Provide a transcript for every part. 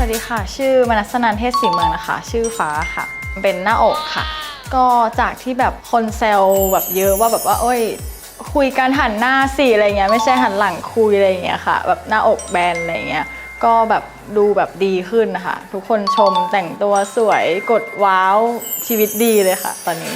วัสดีค่ะ ชื่อมนัสนันเทศสีเมืองนะคะ ชื่อฟ้าค่ะ เป็นหน้าอกค่ะ ก็จากที่แบบคนแซวแบบเยอะว่าแบบว่า โอ้ย คุยกันหันหน้าสิอะไรเงี้ยไม่ใช่หันหลังคุยอะไรเงี้ยค่ะ แบบหน้าอกแบนอะไรเงี้ยก็แบบดูแบบดีขึ้นนะคะ ทุกคนชมแต่งตัวสวยกดว้าวชีวิตดีเลยค่ะ ตอนนี้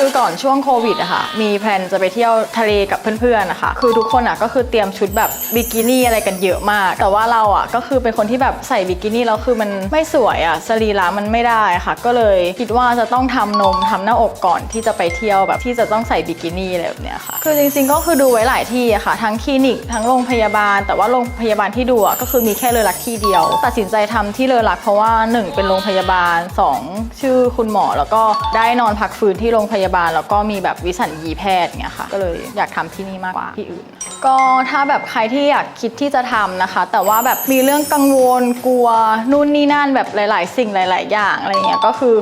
คือก่อนช่วงโควิดอะค่ะ มีแพลนจะไปเที่ยวทะเลกับเพื่อนๆนะคะคือทุกคนอะก็คือเตรียมชุดแบบบิกินี่อะไรกันเยอะมาก แต่ว่าเราอะก็คือเป็นคนที่แบบใส่บิกินี่แล้วคือมันไม่สวยอะสรีระมันไม่ได้ค่ะ ก็เลยคิดว่าจะต้องทำนมทำหน้าอกก่อนที่จะไปเที่ยวแบบที่จะต้องใส่บิกินี่อะไรแบบเนี้ยค่ะ คือจริงๆก็คือดูไว้หลายที่อะค่ะ ทั้งคลินิกทั้งโรงพยาบาล แต่ว่าโรงพยาบาลที่ดูอะก็คือมีแค่เลอรักที่เดียว ตัดสินใจทำที่เลอรักเพราะว่าหนึ่งเป็นโรงพยาบาลสองชื่อคุณหมอแล้วก็ได้นอนพักฟื้นที่โรงพยาบาลแล้วก็มีแบบวิสัญญีแพทย์เงี้ยค่ะ ก็เลยอยากทำที่นี่มากกว่าที่อื่น ก็ถ้าแบบใครที่อยากคิดที่จะทำนะคะ แต่ว่าแบบมีเรื่องกังวลกลัวนู่นนี่นั่นแบบหลาย ๆ สิ่งหลาย ๆ อย่างอะไรเงี้ยก็คือ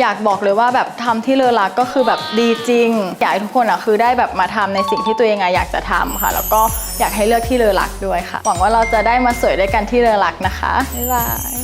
อยากบอกเลยว่าแบบทำที่เลอรักก็คือแบบดีจริง อยากให้ทุกคนอะคือได้แบบมาทำในสิ่งที่ตัวเองอะอยากจะทำค่ะ แล้วก็อยากให้เลือกที่เลอรักด้วยค่ะ หวังว่าเราจะได้มาสวยด้วยกันที่เลอรักนะคะบ๊ายบาย